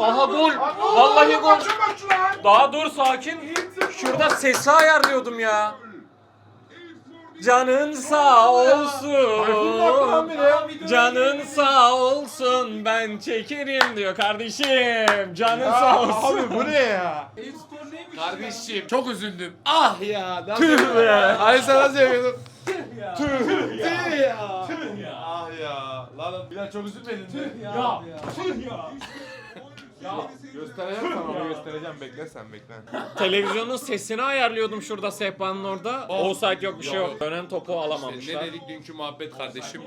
Aha gol. Vallahi gol. Daha dur sakin. Şurada sesi ayarlıyordum ya. Canın sağ olsun. Canın sağ olsun. Ben çekerim diyor kardeşim. Canın sağ olsun. Abi bu ne ya? Kardeşim çok üzüldüm. Ah ya. Tüh be. Hani sen nasıl yapıyordun? Tüh ya. Ah ya. Lan Bilal çok üzülmedin mi? Ya. Göstereceğim sana onu göstereceğim. Bekle sen bekle. Televizyonun sesini ayarlıyordum şurada sehpanın orada. Offside yok bir şey yok. Dönen topu Ne alamamışlar. dedik dünkü muhabbet kardeşim?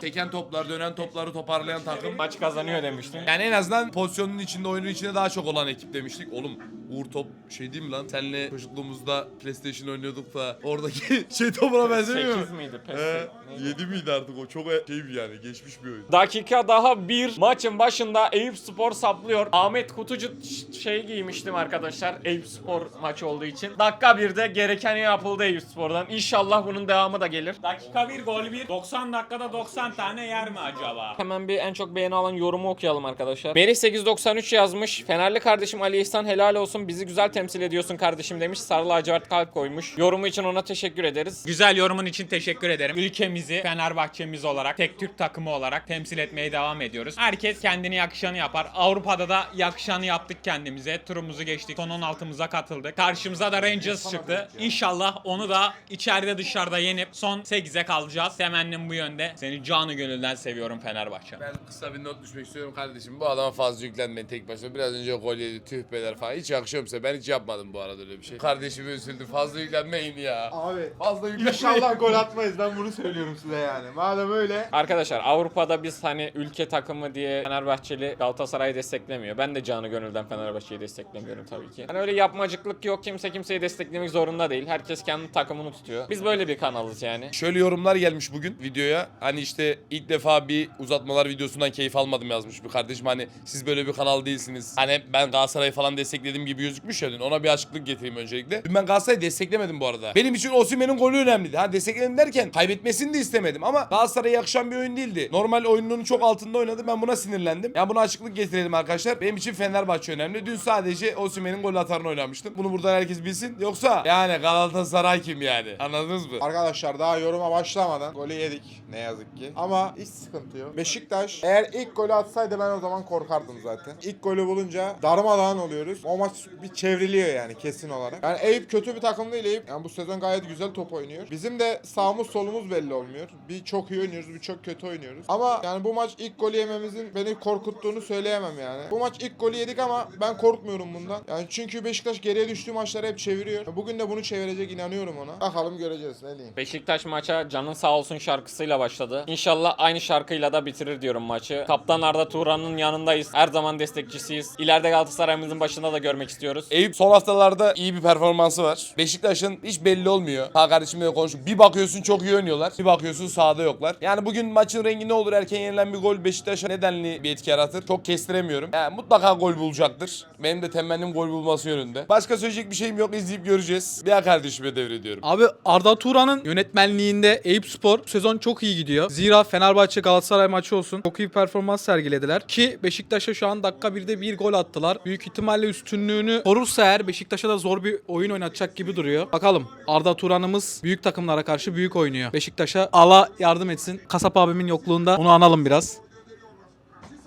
Teken toplar, dönen topları toparlayan takım. Maç kazanıyor demiştin. Yani en azından pozisyonun içinde, oyunun içinde daha çok olan ekip demiştik. Oğlum Uğur top şey mi lan? Senle çocukluğumuzda PlayStation oynuyorduk da oradaki şey topuna benzemiyor 8 mu? miydi? He, PES? Neydi? 7 miydi artık o? Çok şey bir yani geçmiş bir oyun. Dakika daha bir maçın başında Eyüp Spor saplıyor. Ahmet Kutucu ş- şey giymiştim arkadaşlar. Eyüp Spor maçı olduğu için. Dakika birde gereken yapıldı Eyüp Spor'dan. İnşallah bunun devamı da gelir. Dakika 1 gol 1. 90 dakikada 90 tane yer mi acaba? Hemen bir en çok beğeni alan yorumu okuyalım arkadaşlar. Melih 893 yazmış. Fenerli kardeşim Ali İhsan helal olsun. Bizi güzel temsil ediyorsun kardeşim demiş. Sarı lacivert kalp koymuş. Yorumu için ona teşekkür ederiz. Güzel yorumun için teşekkür ederim. Ülkemizi Fenerbahçemiz olarak, tek Türk takımı olarak temsil etmeye devam ediyoruz. Herkes kendini yakışanı yapar. Avrupa'da da yakışanı yaptık kendimize. Turumuzu geçtik. Son 16'mıza katıldık. Karşımıza da Rangers çıktı. İnşallah onu da içeride dışarıda yenip son 8'e kalacağız. Temennim bu yönde. Seni canı gönülden seviyorum Fenerbahçe. Ben kısa bir not düşmek istiyorum kardeşim. Bu adama fazla yüklenmeyin tek başına. Biraz önce gol yedi, tühbeler falan. Hiç yakışıyor size? Ben hiç yapmadım bu arada öyle bir şey. Kardeşime üzüldüm. Fazla yüklenmeyin ya. Abi Fazla yüklenmeyin. inşallah gol atmayız ben bunu söylüyorum size yani. Madem öyle. Arkadaşlar Avrupa'da biz hani ülke takımı diye Fenerbahçeli Galatasaray'ı desteklemiyor. Ben de canı gönülden Fenerbahçe'yi desteklemiyorum tabii ki. Hani öyle yapmacıklık yok. Kimse kimseyi desteklemek zorunda değil. Herkes kendi takımını tutuyor. Biz böyle bir kanalız yani. Şöyle yorumlar gelmiş bugün videoya. Hani işte ilk defa bir uzatmalar videosundan keyif almadım yazmış bir kardeşim. Hani siz böyle bir kanal değilsiniz. Hani ben Galatasaray'ı falan desteklediğim gibi gözükmüş ya dün. Ona bir açıklık getireyim öncelikle. Dün ben Galatasaray'ı desteklemedim bu arada. Benim için Osimhen'in golü önemliydi. Ha destekledim derken kaybetmesini de istemedim ama Galatasaray'a yakışan bir oyun değildi. Normal oyununun çok altında oynadı. Ben buna sinirlendim. Ya buna açıklık getirelim arkadaşlar. Benim için Fenerbahçe önemli. Dün sadece Osimhen'in gol atarını oynamıştım. Bunu buradan herkes bilsin. Yoksa yani Galatasaray kim yani? Anladınız mı? Arkadaşlar daha yoruma başlamadan golü yedik ne yazık ki. Ama hiç sıkıntı yok. Beşiktaş eğer ilk golü atsaydı ben o zaman korkardım zaten. İlk golü bulunca darmadağın oluyoruz. O maç bir çevriliyor yani kesin olarak. Yani Eyüp kötü bir takım değil Eyüp. Yani bu sezon gayet güzel top oynuyor. Bizim de sağımız solumuz belli olmuyor. Bir çok iyi oynuyoruz bir çok kötü oynuyoruz. Ama yani bu maç ilk golü yememizin beni korkuttuğunu söyleyemem yani. Bu maç ilk golü yedik ama ben korkmuyorum bundan. Yani çünkü Beşiktaş geriye düştüğü maçları hep çeviriyor. Bugün de bunu çevirecek inanıyorum ona. Bakalım göreceğiz ne diyeyim. Beşiktaş maça canın sağ olsun şarkısıyla başladı. İnşallah aynı şarkıyla da bitirir diyorum maçı. Kaptan Arda Turan'ın yanındayız. Her zaman destekçisiyiz. İleride Galatasaray'ımızın başında da görmek istiyoruz. Eyüp son haftalarda iyi bir performansı var. Beşiktaş'ın hiç belli olmuyor. Ha kardeşimle de konuştuk. Bir bakıyorsun çok iyi oynuyorlar. Bir bakıyorsun sahada yoklar. Yani bugün maçın rengi ne olur? Erken yenilen bir gol Beşiktaş'a nedenli bir etki yaratır? Çok kestiremiyorum. Yani mutlaka gol bulacaktır. Benim de temennim gol bulması yönünde. Başka söyleyecek bir şeyim yok. İzleyip göreceğiz. Bir kardeşime devrediyorum. Abi Arda Turan'ın yönetmenliğinde Eyüp Spor bu sezon çok iyi gidiyor. Zira Fenerbahçe Galatasaray maçı olsun çok iyi performans sergilediler. Ki Beşiktaş'a şu an dakika birde bir gol attılar. Büyük ihtimalle üstünlüğünü korursa eğer Beşiktaş'a da zor bir oyun oynatacak gibi duruyor. Bakalım Arda Turan'ımız büyük takımlara karşı büyük oynuyor. Beşiktaş'a Allah yardım etsin. Kasap abimin yokluğunda onu analım biraz.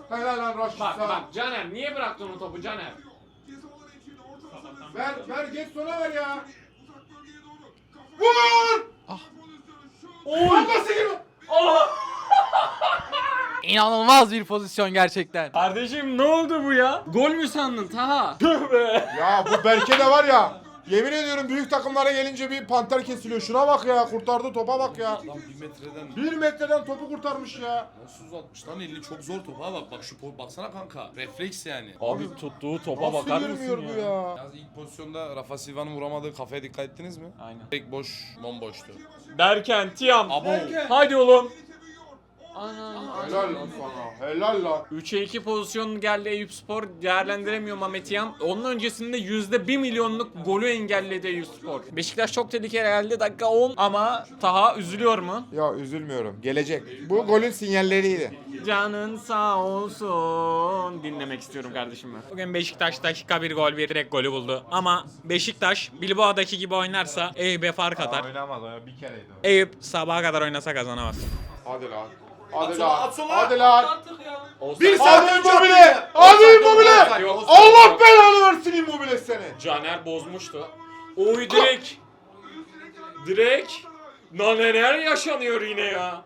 Helal lan Raşit sağ ol. Caner niye bıraktın o topu Caner? Ver ver geç sona ver ya. Vur! Ah. Oy! Nasıl gibi? İnanılmaz bir pozisyon gerçekten. Kardeşim ne oldu bu ya? Gol mü sandın Taha? Tüh be. Ya bu Berke de var ya. Yemin ediyorum büyük takımlara gelince bir panter kesiliyor. Şuna bak ya kurtardı topa bak ya. Lan bir metreden Bir metreden topu kurtarmış ya. nasıl uzatmış lan elini çok zor topa bak bak şu po- baksana kanka refleks yani. Abi tuttuğu topa Nasıl bakar mısın bu ya? ya? Yalnız ilk pozisyonda Rafa Silva'nın vuramadığı kafaya dikkat ettiniz mi? Aynen. Tek boş, bomboştu. Derken Tiam. Abo. Hadi oğlum. Ana. Helal lan sana. Helal lan. 3'e 2 pozisyon geldi Eyüp Spor. Değerlendiremiyor Mehmet. Onun öncesinde %1 milyonluk golü engelledi Eyüp Spor. Beşiktaş çok tehlikeli geldi. Dakika 10 ama Taha üzülüyor mu? Ya üzülmüyorum. Gelecek. Bu golün sinyalleriydi. Canın sağ olsun. Dinlemek istiyorum kardeşim ben. Bugün Beşiktaş dakika bir gol bir direkt golü buldu. Ama Beşiktaş Bilbao'daki gibi oynarsa Eyüp'e fark atar. Oynamaz o bir kereydi Eyüp sabaha kadar oynasa kazanamaz. Hadi lan. Hadi lan. atsana. Hadi lan. Bir Hadi Immobile. Hadi Immobile. Allah belanı versin Immobile seni. Caner bozmuştu. Oy direkt. Direkt. Lan neler yaşanıyor yine ya.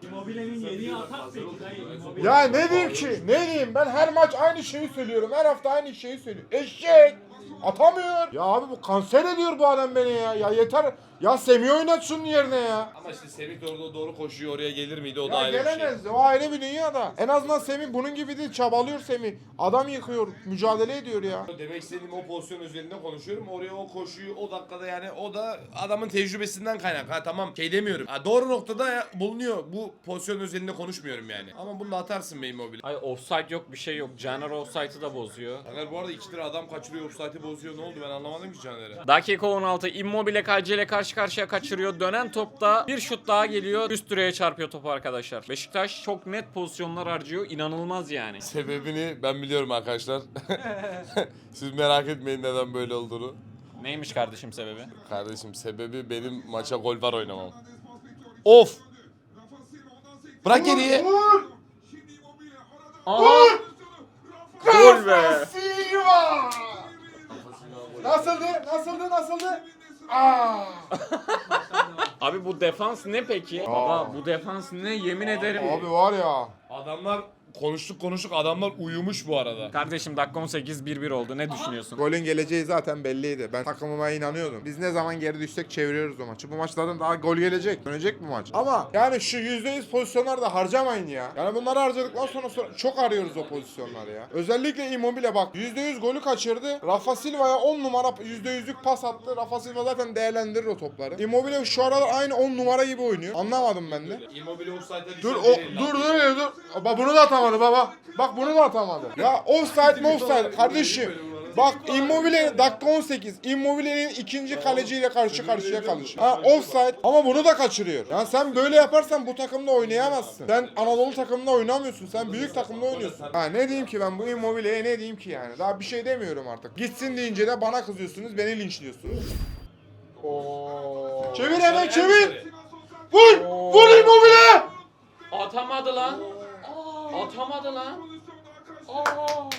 Ya ne diyeyim ki? Ne diyeyim? Ben her maç aynı şeyi söylüyorum. Her hafta aynı şeyi söylüyorum. Eşek. Atamıyor. Ya abi bu kanser ediyor bu adam beni ya. Ya yeter. Ya Semih oynat şunun yerine ya. Ama işte Semih doğru doğru koşuyor oraya gelir miydi o da Ya ayrı bir şey. gelemez. O ayrı bir dünya da. En azından Semih bunun gibi değil. Çabalıyor Semih. Adam yıkıyor. Mücadele ediyor ya. Demek istediğim o pozisyon üzerinde konuşuyorum. Oraya o koşuyu o dakikada yani o da adamın tecrübesinden kaynak. Ha tamam şey demiyorum. Ha, doğru noktada bulunuyor. Bu pozisyon üzerinde konuşmuyorum yani. Ama bunu da atarsın be Immobile. Ay offside yok bir şey yok. Caner offside'ı da bozuyor. Caner bu arada iki lira adam kaçırıyor, offside'i bozuyor. Ne oldu ben anlamadım ki Caner'e. Dakika 16 Immobile KC ile karşı karşıya kaçırıyor. Dönen topta bir şut daha geliyor. Üst direğe çarpıyor topu arkadaşlar. Beşiktaş çok net pozisyonlar harcıyor. İnanılmaz yani. Sebebini ben biliyorum arkadaşlar. Siz merak etmeyin neden böyle olduğunu. Neymiş kardeşim sebebi? Kardeşim sebebi benim maça gol var oynamam. Of! Bırak geriye. Aha! Gol be! Silva! Nasıldı? Nasıldı? Nasıldı? Aa! Abi bu defans ne peki? Baba bu defans ne yemin ederim. Abi var ya. Adamlar konuştuk konuştuk adamlar uyumuş bu arada. Kardeşim dakika 18 1-1 oldu. Ne düşünüyorsun? Golün geleceği zaten belliydi. Ben takımıma inanıyordum. Biz ne zaman geri düşsek çeviriyoruz o maçı. Bu maçlardan daha gol gelecek. Dönecek bu maç. Ama yani şu %100 pozisyonları da harcamayın ya. Yani bunları harcadıktan sonra, sonra çok arıyoruz o pozisyonları ya. Özellikle Immobile bak %100 golü kaçırdı. Rafa Silva'ya 10 numara %100'lük pas attı. Rafa Silva zaten değerlendirir o topları. Immobile şu aralar aynı 10 numara gibi oynuyor. Anlamadım ben de. Immobile offside'e Dur o dur dur dur. Bak bunu da atamadı baba. Bak bunu da atamadı. Ya offside mi offside kardeşim. Bak Immobile dakika 18. Immobile'nin ikinci kaleciyle karşı karşıya kalış. Ha offside ama bunu da kaçırıyor. Yani sen böyle yaparsan bu takımda oynayamazsın. Sen Anadolu takımında oynamıyorsun. Sen büyük takımda oynuyorsun. Ha ne diyeyim ki ben bu Immobile'ye ne diyeyim ki yani. Daha bir şey demiyorum artık. Gitsin deyince de bana kızıyorsunuz, beni linçliyorsunuz. Oo. Çevir hemen çevir. Vur! Vur Immobile! Atamadı lan. Atamadı lan. Aa.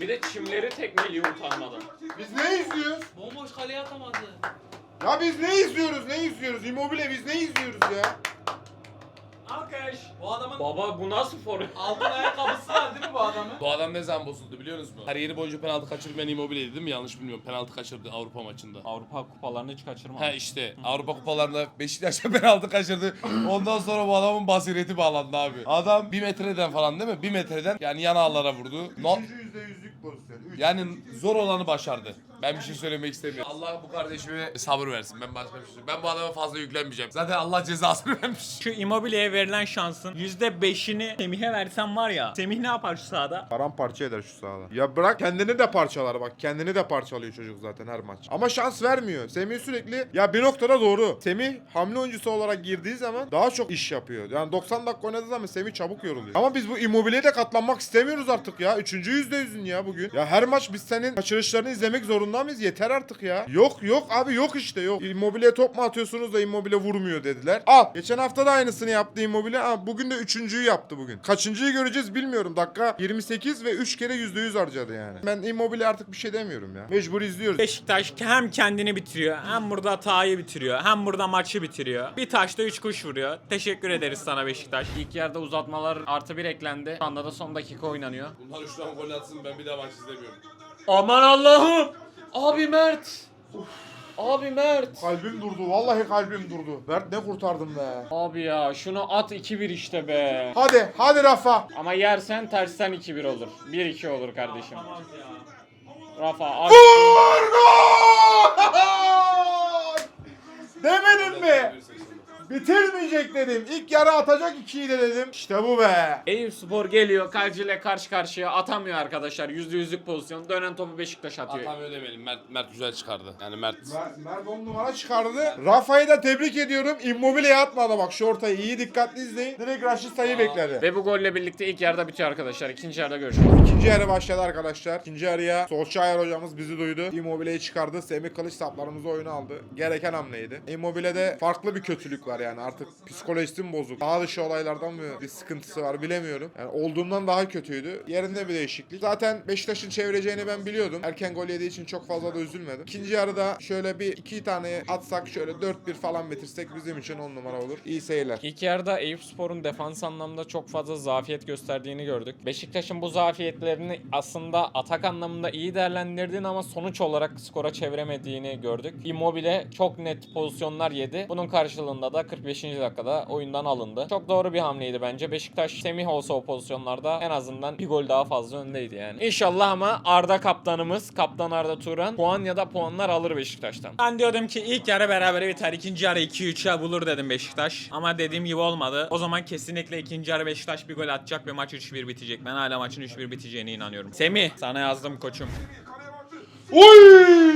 Bir de çimleri tekmeliyor utanmadan. Biz ne izliyoruz? Bomboş kaleye atamadı. Ya biz ne izliyoruz? Ne izliyoruz? Immobile biz ne izliyoruz ya? Bu adamın Baba bu nasıl forvet? altın ayakkabısı var değil mi bu adamın? Bu adam ne zaman bozuldu biliyor musunuz? Kariyeri boyunca penaltı kaçırmayan Immobile'ydi değil mi? Yanlış bilmiyorum. Penaltı kaçırdı Avrupa maçında. Avrupa kupalarını hiç kaçırma. Ha işte Avrupa kupalarında Beşiktaş'ta penaltı kaçırdı. Ondan sonra bu adamın basireti bağlandı abi. Adam bir metreden falan değil mi? Bir metreden yani yan ağlara vurdu. No, Üçüncü yüzde yüzlük pozisyon. Üç. yani zor olanı başardı. Ben bir şey söylemek istemiyorum. Allah bu kardeşime sabır versin. Ben başka bir şey Ben bu adama fazla yüklenmeyeceğim. Zaten Allah cezasını vermiş. Şu Immobile'ye verilen şansın %5'ini Semih'e versen var ya. Semih ne yapar şu sahada? Paramparça eder şu sahada. Ya bırak kendini de parçalar bak. Kendini de parçalıyor çocuk zaten her maç. Ama şans vermiyor. Semih sürekli ya bir noktada doğru. Semih hamle oyuncusu olarak girdiği zaman daha çok iş yapıyor. Yani 90 dakika oynadığı zaman Semih çabuk yoruluyor. Ama biz bu Immobile'ye de katlanmak istemiyoruz artık ya. Üçüncü yüzde yüzün ya bugün. Ya her maç biz senin kaçırışlarını izlemek zorunda mıyız? Yeter artık ya. Yok yok abi yok işte yok. Immobile'ye top mu atıyorsunuz da Immobile vurmuyor dediler. Al. Geçen hafta da aynısını yaptı Immobile. Ha, bugün de üçüncüyü yaptı bugün. Kaçıncıyı göreceğiz bilmiyorum. Dakika 28 ve 3 kere %100 harcadı yani. Ben Immobile artık bir şey demiyorum ya. Mecbur izliyoruz. Beşiktaş hem kendini bitiriyor, hem burada Taha'yı bitiriyor, hem burada maçı bitiriyor. Bir taşta üç kuş vuruyor. Teşekkür ederiz sana Beşiktaş. İlk yarıda uzatmalar artı bir eklendi. Şu anda da son dakika oynanıyor. Bunlar üçten gol atsın ben bir daha maç izlemiyorum. Aman Allah'ım! Abi Mert! Abi Mert! Kalbim durdu. Vallahi kalbim durdu. Mert ne kurtardım be. Abi ya şunu at 2-1 işte be. Hadi hadi Rafa. Ama yersen tersten 2-1 olur. 1-2 olur kardeşim. Rafa aç. Vur gol! Demedin mi? Bitirmeyecek dedim. İlk yarı atacak 2'yi de dedim. İşte bu be. Eyüp Spor geliyor kaleciyle karşı karşıya atamıyor arkadaşlar. Yüzde yüzlük pozisyon. Dönen topu Beşiktaş atıyor. Atamıyor demeyelim. Mert, Mert güzel çıkardı. Yani Mert. Mer- Mert 10 numara çıkardı. Rafa'yı da tebrik ediyorum. Immobile'ye atmadı bak şu ortayı iyi dikkatli izleyin. Direkt Raşitsa'yı bekledi. Ve bu golle birlikte ilk yarıda bitiyor arkadaşlar. İkinci yarıda görüşürüz. İkinci yarı başladı arkadaşlar. İkinci yarıya Solskjaer hocamız bizi duydu. Immobile'yi çıkardı. Semih Kılıç saplarımızı oyuna aldı. Gereken hamleydi. Immobile'de farklı bir kötülük var yani. Artık psikolojisi mi bozuk? Daha dışı olaylardan mı bir sıkıntısı var bilemiyorum. Yani olduğundan daha kötüydü. Yerinde bir değişiklik. Zaten Beşiktaş'ın çevireceğini ben biliyordum. Erken gol yediği için çok fazla da üzülmedim. İkinci yarıda şöyle bir iki tane atsak şöyle 4-1 falan bitirsek bizim için 10 numara olur. İyi seyirler. İlk yarıda Eyüp Spor'un defans anlamında çok fazla zafiyet gösterdiğini gördük. Beşiktaş'ın bu zafiyetlerini aslında atak anlamında iyi değerlendirdiğini ama sonuç olarak skora çeviremediğini gördük. Immobile çok net pozisyonlar yedi. Bunun karşılığında da 45. dakikada oyundan alındı. Çok doğru bir hamleydi bence. Beşiktaş Semih olsa o pozisyonlarda en azından bir gol daha fazla öndeydi yani. İnşallah ama Arda kaptanımız, kaptan Arda Turan puan ya da puanlar alır Beşiktaş'tan. Ben diyordum ki ilk yarı berabere biter. ikinci yarı 2-3'e bulur dedim Beşiktaş. Ama dediğim gibi olmadı. O zaman kesinlikle ikinci yarı Beşiktaş bir gol atacak ve maç 3-1 bitecek. Ben hala maçın 3-1 biteceğine inanıyorum. Semih sana yazdım koçum. Oy!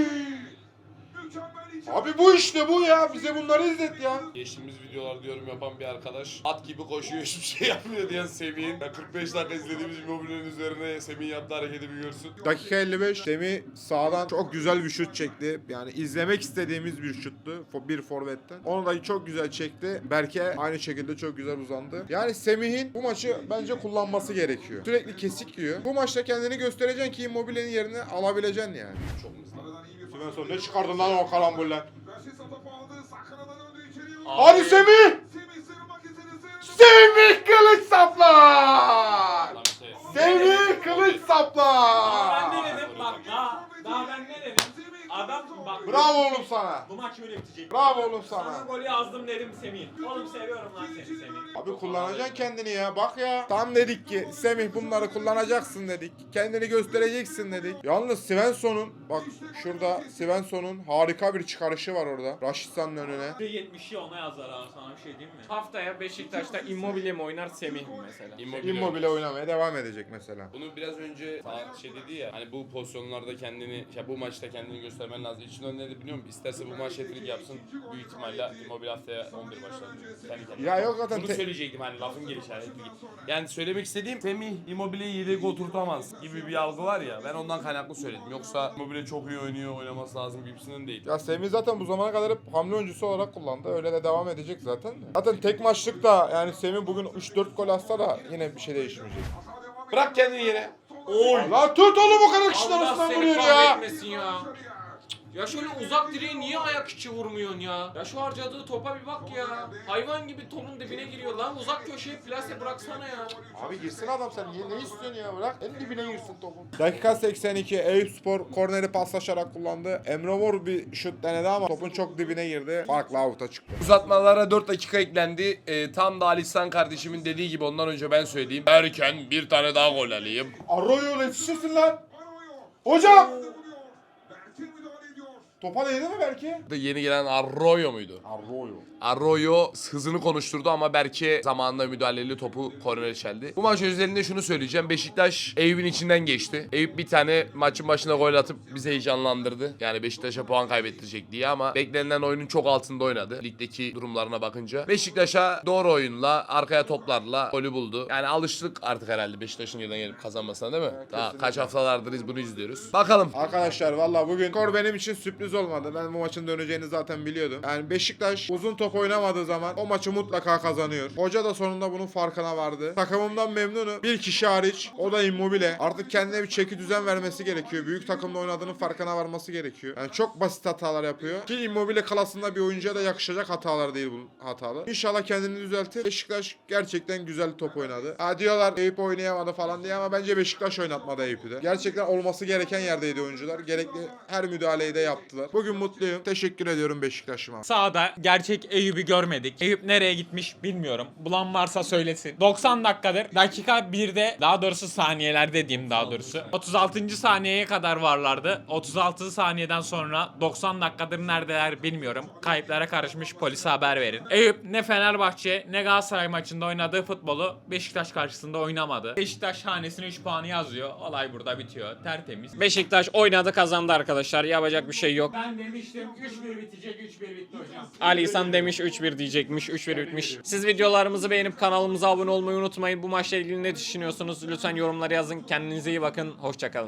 Abi bu işte bu ya. Bize bunları izlet ya. Geçtiğimiz videolarda yorum yapan bir arkadaş at gibi koşuyor hiçbir şey yapmıyor diyen Semih'in. Ya 45 dakika izlediğimiz Immobile'nin üzerine Semih'in yaptığı hareketi bir görsün. Dakika 55. Semih sağdan çok güzel bir şut çekti. Yani izlemek istediğimiz bir şuttu. Bir forvetten. Onu da çok güzel çekti. Berke aynı şekilde çok güzel uzandı. Yani Semih'in bu maçı bence kullanması gerekiyor. Sürekli kesik yiyor. Bu maçta kendini göstereceksin ki Immobile'nin yerini alabileceksin yani. Çok hızlı. Svensson ne çıkardın lan o karamboller? Hadi Semih! Semih kılıç saplar! Adam şey. Semih kılıç Ben saplar! ne dedim bak daha, daha ben ne dedim? Adam bak. Bravo oğlum sana. Bu maç böyle bitecek. Bravo oğlum Sana sana. golü yazdım dedim Semih. Oğlum seviyorum lan seni Semih. Abi kullanacaksın kendini ya bak ya. Tam dedik ki Semih bunları kullanacaksın dedik. Kendini göstereceksin dedik. Yalnız Svensson'un bak şurada Svensson'un harika bir çıkarışı var orada. Raşitsa'nın önüne. %70'i ona yazar abi sana bir şey diyeyim mi? Haftaya Beşiktaş'ta Immobile mi oynar Semih mi mesela? Immobile. Immobile oynamaya devam edecek mesela. Bunu biraz önce falan şey dedi ya hani bu pozisyonlarda kendini ya bu maçta kendini göstermen lazım. İçinden ne de biliyor musun? İsterse bu maç hat yapsın. Büyük ihtimalle Immobile haftaya 11 başlar. Kendi kendine. Ya yok zaten Bunu te- söyleyecektim hani lafın gelişi hani. Yani söylemek istediğim Semih Immobile'yi yedek oturtamaz gibi bir algı var ya. Ben ondan kaynaklı söyledim. Yoksa Immobile çok iyi oynuyor, oynaması lazım gibisinden değil. Ya Semih zaten bu zamana kadar hep hamle oyuncusu olarak kullandı. Öyle de devam edecek zaten. Zaten tek maçlık da yani Semih bugün 3-4 gol atsa da yine bir şey değişmeyecek. Bırak kendini yere. La tut oğlum bu kadar kişinin Allah arasından seni vuruyor ya. kahretmesin ya. Ya şöyle uzak direğe niye ayak içi vurmuyorsun ya? Ya şu harcadığı topa bir bak ya. Hayvan gibi topun dibine giriyor lan. Uzak köşeye plase bıraksana ya. Abi girsin adam sen niye ne istiyorsun ya bırak en dibine girsin topun. Dakika 82 Eyüp Spor korneri paslaşarak kullandı. Emre Mor bir şut denedi ama topun çok dibine girdi. Farklı avuta çıktı. Uzatmalara 4 dakika eklendi. Ee, tam da Ali İhsan kardeşimin dediği gibi ondan önce ben söyleyeyim. Erken bir tane daha gol alayım. Arroyo yetişirsin lan. Hocam. Topa değdi mi belki? De Yeni gelen Arroyo muydu? Arroyo. Arroyo hızını konuşturdu ama Berke zamanında müdahaleli topu kornere çeldi. Bu maç özelinde şunu söyleyeceğim. Beşiktaş Eyüp'ün içinden geçti. Eyüp bir tane maçın başına gol atıp bizi heyecanlandırdı. Yani Beşiktaş'a puan kaybettirecek diye ama beklenilen oyunun çok altında oynadı. Ligdeki durumlarına bakınca. Beşiktaş'a doğru oyunla, arkaya toplarla golü buldu. Yani alıştık artık herhalde Beşiktaş'ın yerden gelip kazanmasına değil mi? Daha kesinlikle. kaç haftalardır biz bunu izliyoruz. Bakalım. Arkadaşlar valla bugün skor benim için sürpriz olmadı. Ben bu maçın döneceğini zaten biliyordum. Yani Beşiktaş uzun top oynamadığı zaman o maçı mutlaka kazanıyor. Hoca da sonunda bunun farkına vardı. Takımımdan memnunum. Bir kişi hariç o da Immobile. Artık kendine bir çeki düzen vermesi gerekiyor. Büyük takımda oynadığının farkına varması gerekiyor. Yani çok basit hatalar yapıyor. Ki Immobile klasında bir oyuncuya da yakışacak hatalar değil bu hatalar. İnşallah kendini düzeltir. Beşiktaş gerçekten güzel top oynadı. Ha diyorlar Eyüp oynayamadı falan diye ama bence Beşiktaş oynatmadı Eyüp'ü de. Gerçekten olması gereken yerdeydi oyuncular. Gerekli her müdahaleyi de yaptılar. Bugün mutluyum. Teşekkür ediyorum Beşiktaş'ıma. Sağda gerçek Eyüp'ü görmedik. Eyüp nereye gitmiş bilmiyorum. Bulan varsa söylesin. 90 dakikadır dakika 1'de daha doğrusu saniyelerde diyeyim daha doğrusu. 36. saniyeye kadar varlardı. 36 saniyeden sonra 90 dakikadır neredeler bilmiyorum. Kayıplara karışmış polise haber verin. Eyüp ne Fenerbahçe ne Galatasaray maçında oynadığı futbolu Beşiktaş karşısında oynamadı. Beşiktaş hanesine 3 puanı yazıyor. Olay burada bitiyor. Tertemiz. Beşiktaş oynadı kazandı arkadaşlar. Yapacak bir şey yok. Ben demiştim 3-1 bitecek 3-1 bitti hocam. Ali İhsan demiş 3-1 diyecekmiş. 3-1 bitmiş. Siz videolarımızı beğenip kanalımıza abone olmayı unutmayın. Bu maçla ilgili ne düşünüyorsunuz? Lütfen yorumlara yazın. Kendinize iyi bakın. Hoşçakalın.